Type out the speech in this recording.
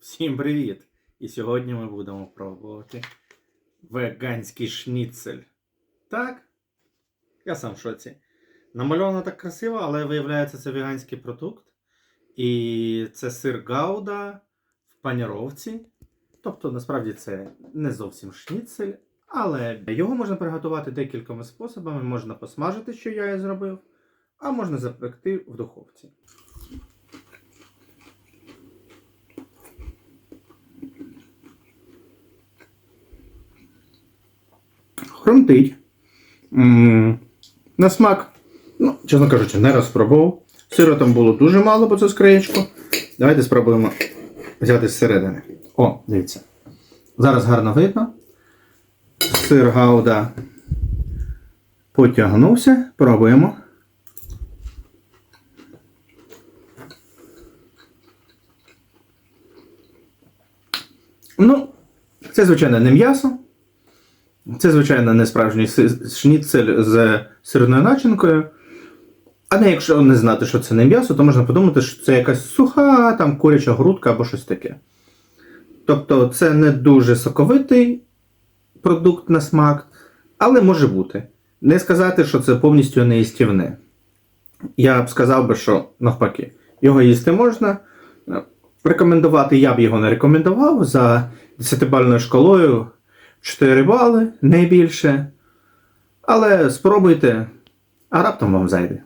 Всім привіт! І сьогодні ми будемо пробувати веганський шніцель. Так? Я сам в шоці. Намальовано так красиво, але виявляється, це веганський продукт. І це сир гауда в паніровці. Тобто, насправді, це не зовсім шніцель, але його можна приготувати декількома способами. Можна посмажити, що я і зробив, а можна запекти в духовці. Хрумтить. На смак, ну, чесно кажучи, не розпробував. Сиру там було дуже мало, бо це скриєчко. Давайте спробуємо взяти зсередини. О, дивіться. Зараз гарно видно. Сир гауда потягнувся. Пробуємо. Ну, це, звичайно, не м'ясо. Це, звичайно, не справжній шніцель з сирною начинкою. Але якщо не знати, що це не м'ясо, то можна подумати, що це якась суха там куряча грудка або щось таке. Тобто це не дуже соковитий продукт на смак, але може бути. Не сказати, що це повністю неїстівне. Я б сказав би, що навпаки, його їсти можна. Рекомендувати я б його не рекомендував за 10-бальною шкалою 4 бали, не більше. Але спробуйте, а раптом вам зайде.